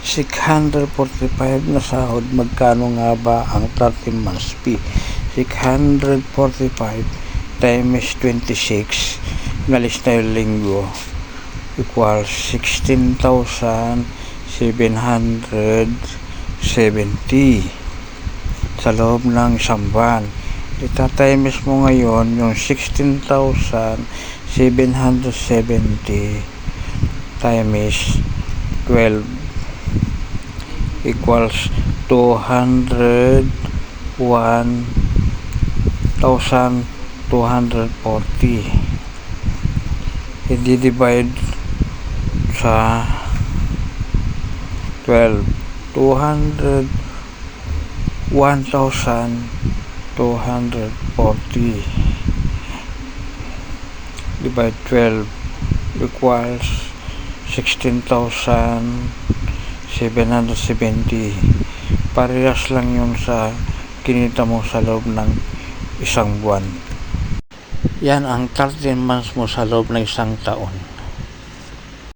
645 na sahod, magkano nga ba ang 13 months fee? 645 times 26, nalis na yung linggo, equals 16,770 sa loob ng isang buwan. Itatimes mo ngayon yung 16,770 times 12 equals 201,240 i-divide sa 12 200 1,240 divide 12 equals 16,770 parehas lang yun sa kinita mo sa loob ng isang buwan. Yan ang 13 months mo sa loob ng isang taon